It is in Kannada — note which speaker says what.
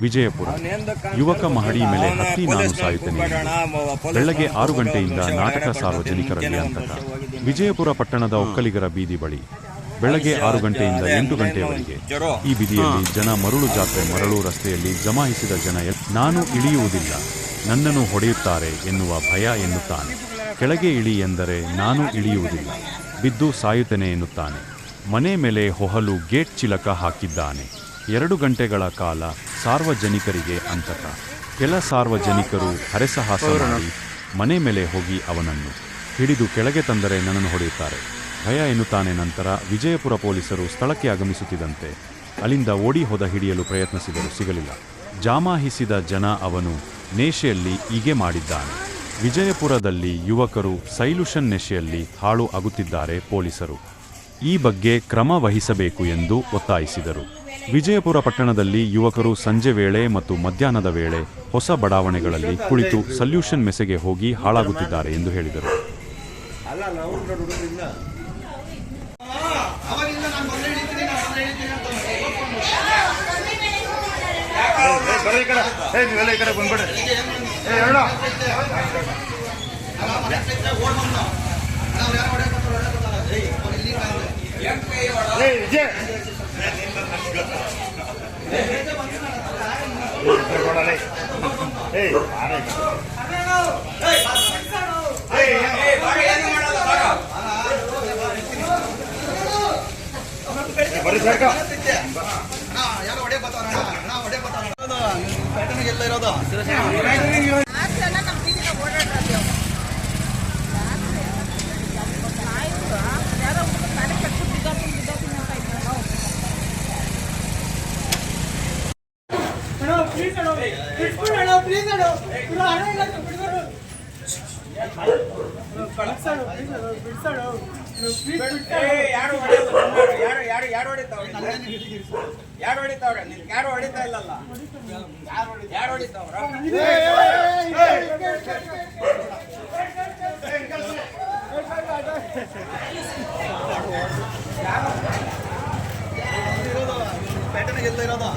Speaker 1: ವಿಜಯಪುರ. ಯುವಕ ಮಹಡಿ ಮೇಲೆ ಹತ್ತಿ ನಾನು ಸಾಯುತ್ತೇನೆ. ಬೆಳಗ್ಗೆ ಆರು ಗಂಟೆಯಿಂದ ನಾಟಕ ಸಾರ್ವಜನಿಕರಲ್ಲಿ ಅಂತಕ ವಿಜಯಪುರ ಪಟ್ಟಣದ ಒಕ್ಕಲಿಗರ ಬೀದಿ ಬಳಿ. ಬೆಳಗ್ಗೆ ಆರು ಗಂಟೆಯಿಂದ ಎಂಟು ಗಂಟೆಯವರೆಗೆ ಈ ಬೀದಿಯಲ್ಲಿ ಜನ ಮರಳು ಜಾತ್ರೆ ಮರಳು ರಸ್ತೆಯಲ್ಲಿ ಜಮಾಯಿಸಿದ ಜನ ನಾನು ಇಳಿಯುವುದಿಲ್ಲ. ನನ್ನನ್ನು ಹೊಡೆಯುತ್ತಾರೆ ಎನ್ನುವ ಭಯ ಎನ್ನುತ್ತಾನೆ. ಕೆಳಗೆ ಇಳಿ ಎಂದರೆ ನಾನು ಇಳಿಯುವುದಿಲ್ಲ. ಬಿದ್ದು ಸಾಯುತ್ತೇನೆ ಎನ್ನುತ್ತಾನೆ. ಮನೆ ಮೇಲೆ ಹೊಹಲು ಗೇಟ್ ಚಿಲಕ ಹಾಕಿದ್ದಾನೆ. ಎರಡು ಗಂಟೆಗಳ ಕಾಲ ಸಾರ್ವಜನಿಕರಿಗೆ ಅಂತಕ ಕೆಲ ಸಾರ್ವಜನಿಕರು ಹರೆಸಹಾಸ ಮಾಡಿ ಮನೆ ಮೇಲೆ ಹೋಗಿ ಅವನನ್ನು ಹಿಡಿದು ಕೆಳಗೆ ತಂದರೆ ನನ್ನನ್ನು ಹೊಡೆಯುತ್ತಾರೆ. ಭಯ ಎನ್ನುತ್ತಾನೆ ನಂತರ ವಿಜಯಪುರ ಪೊಲೀಸರು ಸ್ಥಳಕ್ಕೆ ಆಗಮಿಸುತ್ತಿದ್ದಂತೆ ಅಲ್ಲಿಂದ ಓಡಿ ಹೋದ ಹಿಡಿಯಲು ಪ್ರಯತ್ನಿಸಿದರೂ ಸಿಗಲಿಲ್ಲ. ಜಾಮಾಹಿಸಿದ ಜನ ಅವನು ನೇಷೆಯಲ್ಲಿ ಹೀಗೆ ಮಾಡಿದ್ದಾನೆ. ವಿಜಯಪುರದಲ್ಲಿ ಯುವಕರು ಸೈಲುಷನ್ ನೆಶೆಯಲ್ಲಿ ಹಾಳು ಆಗುತ್ತಿದ್ದಾರೆ ಪೊಲೀಸರು. ಈ ಬಗ್ಗೆ ಕ್ರಮ ವಹಿಸಬೇಕು ಎಂದು ಒತ್ತಾಯಿಸಿದರು. ವಿಜಯಪುರ ಪಟ್ಟಣದಲ್ಲಿ ಯುವಕರು ಸಂಜೆ ವೇಳೆ ಮತ್ತು ಮಧ್ಯಾಹ್ನದ ವೇಳೆ ಹೊಸ ಬಡಾವಣೆಗಳಲ್ಲಿ ಕುಳಿತು ಸಲ್ಯೂಷನ್ ಮೆಸೆಗೆ ಹೋಗಿ ಹಾಳಾಗುತ್ತಿದ್ದಾರೆ ಎಂದು ಹೇಳಿದರು.
Speaker 2: ಬರೀ ಸರ್ಕ
Speaker 3: ಯಾರೋ ಹೊಡೆ ಬರ್ತಾರ ಅಣ್ಣ ಹೊಡೆ ಪ್ಯಾಟರ್ನ್ ಎಲ್ಲ ಇರೋದು.
Speaker 4: ಯಾರು
Speaker 5: ಯಾರು ಯಾರು ಯಾರು ಹೊಡಿತಾವ್ರೆ ಯಾರು ನಿನ್ ಯಾರು ಹೊಡಿತಾ ಇಲ್ಲಲ್ಲ ಯಾರು ಹೊಡಿತಾವ್ರ ಯಾರು ಇರೋದು ಪ್ಯಾಟರ್ನ್ ಎಲ್ಲ ಇರೋದು